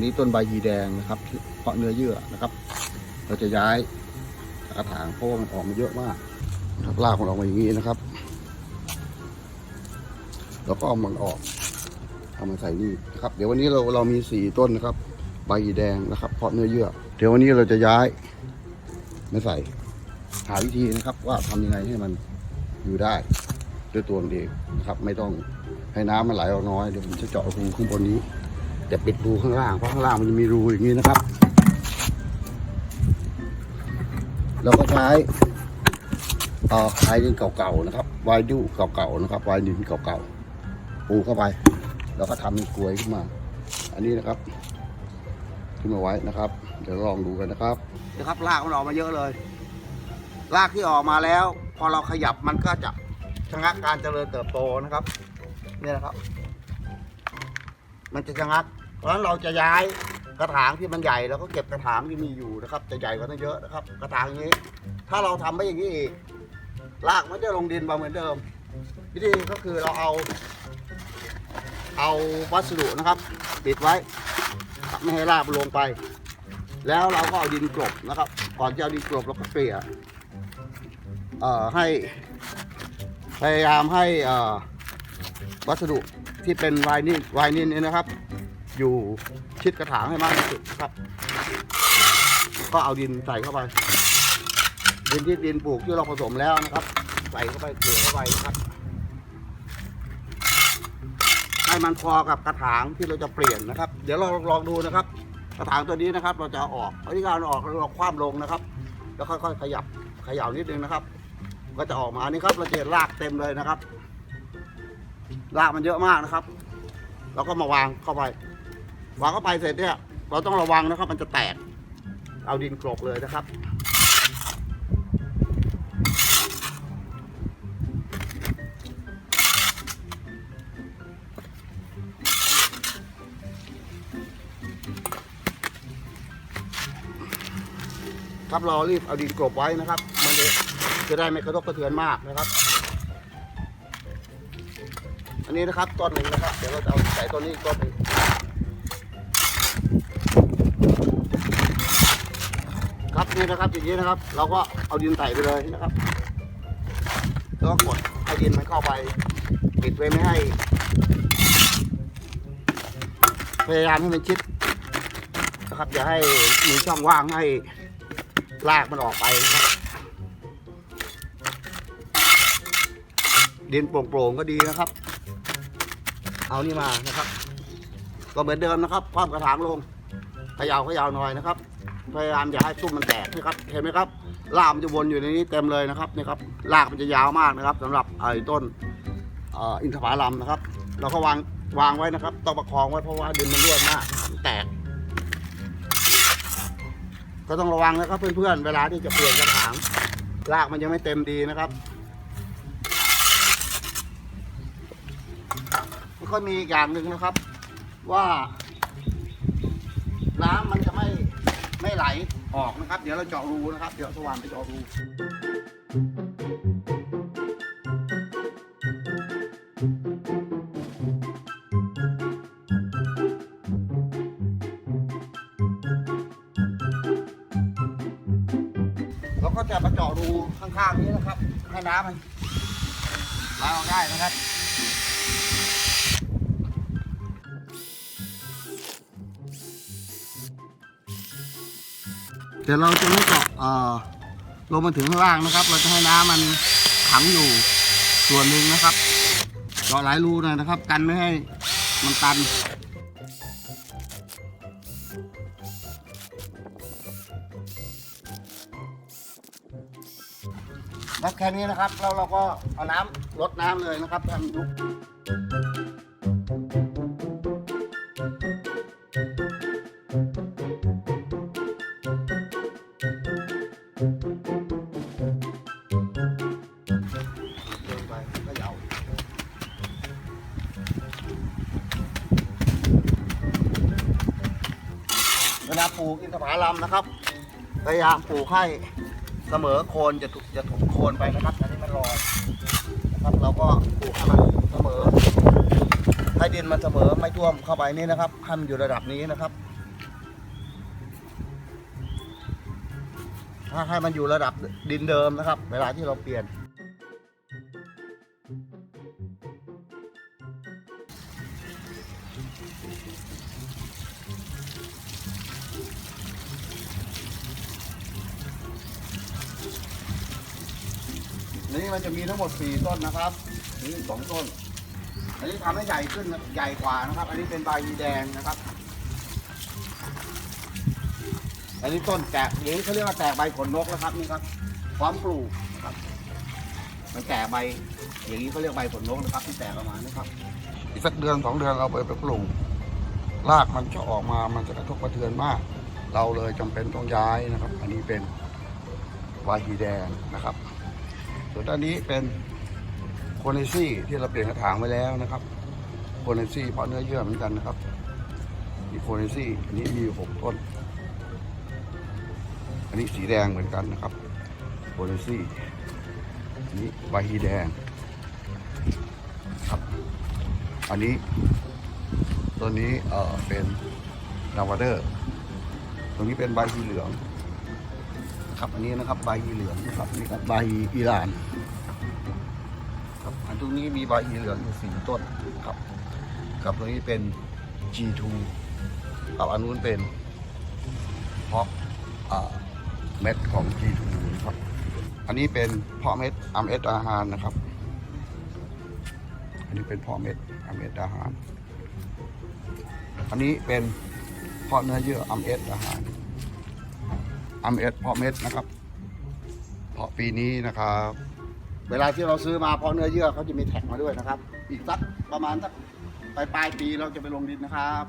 นนี้ต้นใบยีแดงนะครับเพาะเนื้อเยื่อนะครับ เราจะย้ายกระถางเพราะว่ามันออกมาเยอะมากนะครับรากมันออกมาอย่างนี้นะครับ แล้วก็เอามันออกเอามาใส่นี่นะครับ เดี๋ยววันนี้เราเรามีสี่ต้นนะครับ ใบยีแดงนะครับเพาะเนื้อเยื่อ เดี๋ยววันนี้เราจะย้ายมาใส่หาวิธีนะครับ ว่าทำยังไงให้มันอยู่ได้ ด้วยตัวมันเองนะครับ ไม่ต้องให้น้ำมันไหลออกน้อยเดี๋ยวผมจะเจาะรูข้างบนนี้ แต่ปิดรูข้างล่างเพราะข้างล่างมันจะมีรูอย่างนี้นะครับ เราก็ใช้เอ่อไวดินเก่าๆนะครับไวดิวเก่าๆนะครับไวดินเก่าๆปูเข้าไปแล้วก็ทำเป็นกลวยขึ้นมา อันนี้นะครับ ขึ้นมาไว้นะครับ เดี๋ยวลองดูกันนะครับนะครับรากมันออกมาเยอะเลยรากที่ออกมาแล้ว พอเราขยับมันก็จะชะงักการเจริญเติบโตนะครับ เนี่ยนะครับ มันจะชะงัก เพราะฉะนั้นเราจะย้ายกระถางที่มันใหญ่แล้วก็เก็บกระถางที่มีอยู่นะครับจะใหญ่กว่านั้นเยอะนะครับ กระถางอย่างนี้ ถ้าเราทำไม่อย่างนี้อีกรากมันจะลงดินมาเหมือนเดิม วิธีก็คือเราเอา เอาวัสดุนะครับ ปิดไว้ ไม่ให้รากมันลงไป แล้วเราก็เอาดินกลบนะครับ ก่อนจะเอาดินกลบเราก็เกลี่ยเอ่อให้พยายามให้เอ่อวัสดุที่เป็นไวนิลไวนิลเนี่ยนะครับ อยู่ชิดกระถางให้มากที่สุดนะครับ ก็เอาดินใส่เข้าไปดินที่ดินปลูกที่เราผสมแล้วนะครับ ใส่เข้าไปเกลี่ยเข้าไปนะครับให้มันพอกับกระถางที่เราจะเปลี่ยนนะครับ เดี๋ยวเราลองดูนะครับ กระถางตัวนี้นะครับ เราจะออกเอาที่การออกเราคว่ำลงนะครับ แล้วค่อยๆขยับขย่านิดนึงนะครับ ก็จะออกมาอันนี้ครับเราจะเห็นรากเต็มเลยนะครับรากมันเยอะมากนะครับ เราก็มาวางเข้าไป วางเข้าไปเสร็จเนี่ย เราต้องระวังนะครับ มันจะแตก เอาดินกลบเลยนะครับ ครับเรารีบเอาดินกลบไว้นะครับ มันจะได้ไม่กระทบกระเทือนมากนะครับอันนี้นะครับต้นหนึ่งนะครับ เดี๋ยวเราจะเอาใส่ต้นนี้กต้นหนึ่งครับ นี่นะครับอย่างนี้นะครับ เราก็เอาดินใส่ไปเลยนะครับแล้วก็กดให้ดินมันเข้าไปปิดไว้ไม่ให้ พยายามให้มันชิดนะครับอย่าให้มีช่องว่างให้ลากมันออกไปนะครับดินโปร่งๆก็ดีนะครับ เอานี่มานะครับ ก็เหมือนเดิมนะครับคว่ำกระถางลงเขยาวขยาวหน่อยนะครับ พยายามอย่าให้ซุ้มมันแตกนะครับเห็นไหมครับรากมันจะวนอยู่ในนี้เต็มเลยนะครับนี่ครับรากมันจะยาวมากนะครับสำหรับไอ้ต้นอ,อินทผลัมนะครับ เราก็วางวางไว้นะครับ ต้องประคองไว้เพราะว่าดินมันร่วนมากแตก ก็ต้องระวังนะครับเพื่อนๆเวลาที่จะเปลี่ยนกระถางรากมันยังไม่เต็มดีนะครับก็มีอีกอย่างหนึ่งนะครับ ว่า น้ำมันจะไม่ ไหลออกนะครับ เดี๋ยวเราเจาะรูนะครับ เดี๋ยวสว่านไปเจาะรู เราก็จะมาเจาะรูข้างๆนี้นะครับ ให้น้ำมันไหลออกได้นะครับ เดี๋ยวเราจะไม่เจาะเอ่อลงมาถึงข้างล่างนะครับ เราจะให้น้ำมันขังอยู่ส่วนหนึ่งนะครับเจาะหลายรูหน่อยนะครับ กันไม่ให้มันตันแล้วแค่นี้นะครับแล้วเราก็เอาน้ำลดน้ำเลยนะครับให้มันยุบาปลูกอินทผลัมนะครับ พยายามปลูกให้เสมอโคนจะถูกจะถูกโคนไปนะครับอันนี้มันลอยนะครับ เราก็ปลูกให้มันเสมอ ให้ดินมันเสมอไม่ท่วมเข้าไปนี่นะครับให้มันอยู่ระดับนี้นะครับ ถ้าให้มันอยู่ระดับดินเดิมนะครับ เวลาที่เราเปลี่ยน นี่มันจะมีทั้งหมด 4 ต้นนะครับนี่สองต้น อันนี้ทำให้ใหญ่ขึ้นนะใหญ่กว่านะครับ อันนี้เป็นใบแดงนะครับ อันนี้ต้นแตกอย่างนี้เขาเรียกว่าแตกใบขนนกนะครับนี่ครับพร้อมปลูกนะครับ มันแตกใบอย่างนี้เขาเรียกใบขนนกนะครับ ที่แตกออกมานะครับ อีกสักเดือนสองเดือนเราไปไปปลูกรากมันจะออกมามันจะกระทบกระเทือนมาก เราเลยจำเป็นต้องย้ายนะครับ อันนี้เป็นวาฮีแดงนะครับ ส่วนด้านนี้เป็นโคเนซี่ที่เราเปลี่ยนกระถางไว้แล้วนะครับโคเนซี่เพราะเนื้อเยื่อเหมือนกันนะครับมีโคเนซี่อันนี้มีหกต้น อันนี้สีแดงเหมือนกันนะครับโคเนซี่อันนี้ใบฮีแดงครับอันนี้ตัวนี้เออเป็นนาวาเดอร์ ตรงนี้เป็นใบฮีเหลือง ครับ อันนี้นะครับใบฮีเหลืองนะครับนี่ครับใบอีหร่านครับอันตรงนี้มีใบฮีเหลืองอยู่สี่ต้นครับกับตรงนี้เป็น G2 กับอันนู้นเป็นเพาะเม็ดของ G2 นะครับอันนี้เป็นเพาะเม็ดอัมเอสอาหารนะครับ อันนี้เป็นเพาะเม็ดอัมเอสอาหาร อันนี้เป็นเพาะเนื้อเยื่ออัมเอสอาหาร อัมเอสเพาะเม็ดนะครับ เพาะปีนี้นะครับ เวลาที่เราซื้อมาเพาะเนื้อเยื่อเขาจะมีแท็กมาด้วยนะครับ อีกสักประมาณสักปลายปลายปีเราจะไปลงดินนะครับ